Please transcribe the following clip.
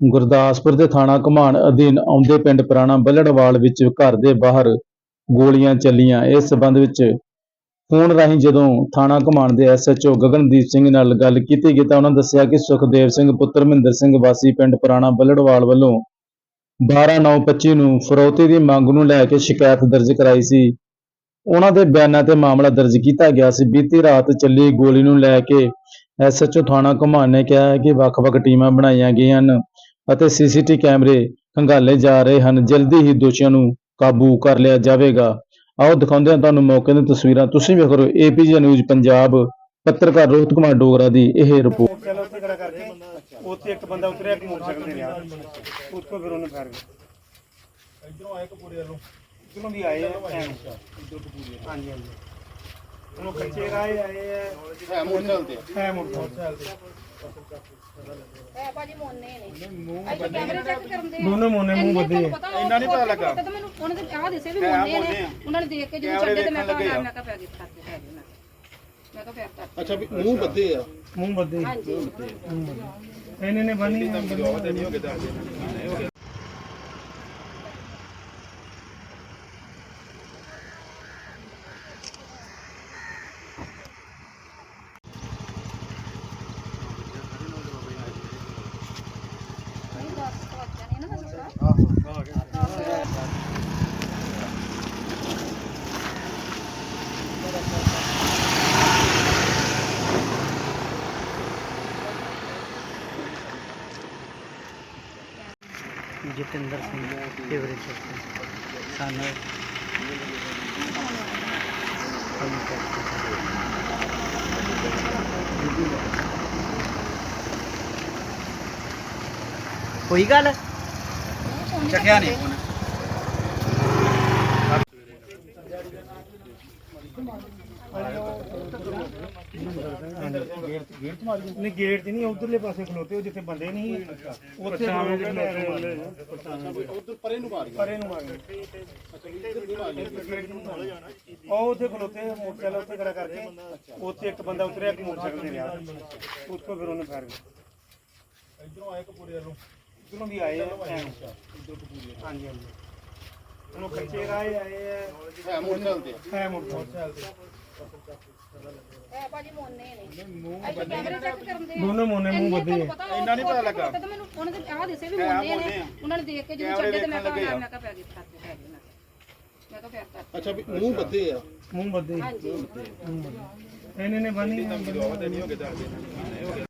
ਗੁਰਦਾਸਪੁਰ ਦੇ ਥਾਣਾ ਘਮਾਣ ਅਧੀਨ ਆਉਂਦੇ ਪਿੰਡ ਪੁਰਾਣਾ ਬੱਲੜਵਾਲ ਵਿੱਚ ਘਰ ਦੇ ਬਾਹਰ ਗੋਲੀਆਂ ਚੱਲੀਆਂ। ਇਸ ਸਬੰਧ ਵਿੱਚ ਫੋਨ ਰਾਹੀਂ ਜਦੋਂ ਥਾਣਾ ਘਮਾਣ ਦੇ ਐਸਐਚਓ ਗਗਨਦੀਪ ਸਿੰਘ ਨਾਲ ਗੱਲ ਕੀਤੀ ਗਈ ਤਾਂ ਉਹਨਾਂ ਦੱਸਿਆ ਕਿ ਸੁਖਦੇਵ ਸਿੰਘ, ਪੁੱਤਰ ਮਹਿੰਦਰ ਸਿੰਘ ਵਾਸੀ ਪਿੰਡ ਪੁਰਾਣਾ ਬੱਲੜਵਾਲ ਵੱਲੋਂ 12925 ਨੂੰ ਫਰੋਤੀ ਦੀ ਮੰਗ ਨੂੰ ਲੈ ਕੇ ਸ਼ਿਕਾਇਤ ਦਰਜ ਕਰਾਈ ਸੀ। ਉਹਨਾਂ ਦੇ ਬਿਆਨਾਂ ਤੇ ਮਾਮਲਾ ਦਰਜ ਕੀਤਾ ਗਿਆ ਸੀ। ਬੀਤੀ ਰਾਤ ਚੱਲੀ ਗੋਲੀ ਨੂੰ ਲੈ ਕੇ ਐਸਐਚਓ ਥਾਣਾ ਘਮਾਣ ਨੇ ਕਿਹਾ ਹੈ ਕਿ ਵੱਖ-ਵੱਖ ਟੀਮਾਂ ਬਣਾਈਆਂ ਗਈਆਂ ਹਨ। ਅਤੇ ਸੀਸੀਟੀ ਕੈਮਰੇ ਖੰਗਾਲੇ ਜਾ ਰਹੇ ਹਨ। ਜਲਦੀ ਹੀ ਦੋਸ਼ੀਆਂ ਨੂੰ ਕਾਬੂ ਕਰ ਲਿਆ ਜਾਵੇਗਾ। ਆਓ ਦਿਖਾਉਂਦੇ ਹਾਂ ਤੁਹਾਨੂੰ ਮੌਕੇ ਦੀਆਂ ਤਸਵੀਰਾਂ। ਤੁਸੀਂ ਵੇਖ ਰਹੇ ਹੋ ਏਪੀਜੀ ਨਿਊਜ਼ ਪੰਜਾਬ ਪੱਤਰਕਾਰ ਰੋਹਿਤ ਕੁਮਾਰ ਡੋਗਰਾ ਦੀ ਇਹ ਰਿਪੋਰਟ। ਚਲੋ ਉੱਥੇ ਖੜਾ ਕਰਕੇ ਉੱਥੇ ਇੱਕ ਬੰਦਾ ਉਤਰਿਆ ਇੱਕ ਮੋਟਰਸਾਈਕਲ ਤੇ ਰਿਹਾ ਉੱਥੋਂ ਫਿਰ ਉਹਨੇ ਫਾਇਰ ਕੀਤਾ ਇਧਰੋਂ ਆਏ ਕਪੂਰੇ ਵੱਲੋਂ। ਇਧਰੋਂ ਵੀ ਆਏ ਆ। ਐਨ ਇਧਰੋਂ ਕਪੂਰੇ ਹਾਂਜੀ। ਹਾਂਜੀ ਉਹਨੂੰ ਕੱਚੇ ਰਾਏ ਆਏ ਆ। ਹੈ ਮੋਟਰਸਾਈਕਲ ਤੇ। ਹੈ ਮੋਟਰਸਾਈਕਲ ਤੇ। ਇਹ ਭਾਜੀ ਮੋਨੇ ਨੇ। ਅਸੀਂ ਤਾਂ ਕੈਮਰੇ ਚੈੱਕ ਕਰਨ ਦੇ ਦੋਨੋਂ ਮੋਨੇ ਮੂੰਹ ਬੱਧੇ ਆ। ਇੰਨਾ ਨਹੀਂ ਪਤਾ ਲੱਗਾ। ਤਾਂ ਮੈਨੂੰ ਉਹਨਾਂ ਦੇ ਆਹ ਦਿਸੇ ਵੀ ਮੋਨੇ ਨੇ। ਉਹਨਾਂ ਨੇ ਦੇਖ ਕੇ ਜਦੋਂ ਛੱਡੇ ਤੇ ਮੈਂ ਕਿਹਾ ਮੈਂ ਕਿਹਾ ਪੈ ਗਈ ਖਾਤੇ ਪੈ ਗਈ ਮੈਂ ਮੈਂ ਕਿਹਾ ਫਿਰ ਤੱਕ ਅੱਛਾ ਵੀ ਮੂੰਹ ਬੱਧੇ ਆ। ਮੂੰਹ ਬੱਧੇ ਹਾਂਜੀ। ਇਹਨੇ ਨੇ ਬੰਨੀ ਨਹੀਂ ਜਤਿੰਦਰ ਸਿੰਘ ਫੇਵਰੇਟ ਸਾਨੂੰ ਕੋਈ ਗੱਲ? ਚੱਕਿਆ ਨਹੀਂ ਨਹੀਂ ਗੇਟ 'ਚ ਨਹੀਂ ਉਧਰਲੇ ਪਾਸੇ ਖਲੋਤੇ ਉਹ ਜਿੱਥੇ ਬੰਦੇ ਨਹੀਂ ਉੱਥੇ ਉਧਰ ਪਰੇ ਨੂੰ ਮਾਰ ਪਰੇ ਨੂੰ ਗਏ। ਉਹ ਉੱਥੇ ਖਲੋਤੇ ਮੋਟਰਸਾਈਕਲ ਉੱਥੇ ਖੜਾ ਕਰਕੇ ਉੱਥੇ ਇੱਕ ਬੰਦਾ ਉਤਰਿਆ ਇੱਕ ਮੋਟਰਸਾਈਕਲ ਤੇ ਰਿਹਾ। ਉੱਥੋਂ ਫਿਰ ਉਹਨੇ ਫਾਇਰ ਕੀਤਾ ਇਧਰੋਂ ਆਏ ਕਪੂਰੇ ਵੱਲੋਂ। ਇਧਰੋਂ ਵੀ ਆਏ ਇਧਰੋਂ ਕਪੂਰੇ ਹਾਂਜੀ ਹਾਂਜੀ। ਉਹਨੂੰ ਕੱਚੇ ਰਾਏ ਆਏ ਹੈ ਮੋਟਰਸਾਈਕਲ ਤੇ। ਹੈ ਮੋਟਰਸਾਈਕਲ ਤੇ। ਇਹ ਭਾਜੀ ਮੋਨੇ ਨੇ। ਤਾਂ ਕੈਮਰੇ ਚੈੱਕ ਕਰਨ ਦੇ ਦੋਨੋਂ ਮੋਨੇ ਮੂੰਹ ਬੱਧੇ ਆ। ਇੰਨਾ ਨਹੀਂ ਪਤਾ ਲੱਗਾ। ਤਾਂ ਮੈਨੂੰ ਉਹਨਾਂ ਦੇ ਆਹ ਦਿਸੇ ਵੀ ਮੋਨੇ ਨੇ। ਉਹਨਾਂ ਨੇ ਦੇਖ ਕੇ ਜਦੋਂ ਛੱਡੇ ਤੇ ਮੈਂ ਕਿਹਾ ਮੈਂ ਕਿਹਾ ਪੈ ਗਈ ਖਾਤੇ ਪੈ ਗਈ ਮੈਂ ਕਿਹਾ ਫਿਰ ਅੱਛਾ ਵੀ ਮੂੰਹ ਬੱਧੇ ਆ। ਮੂੰਹ ਬੱਧੇ ਹਾਂਜੀ। ਇਹਨੇ ਨੇ ਬੰਨੀ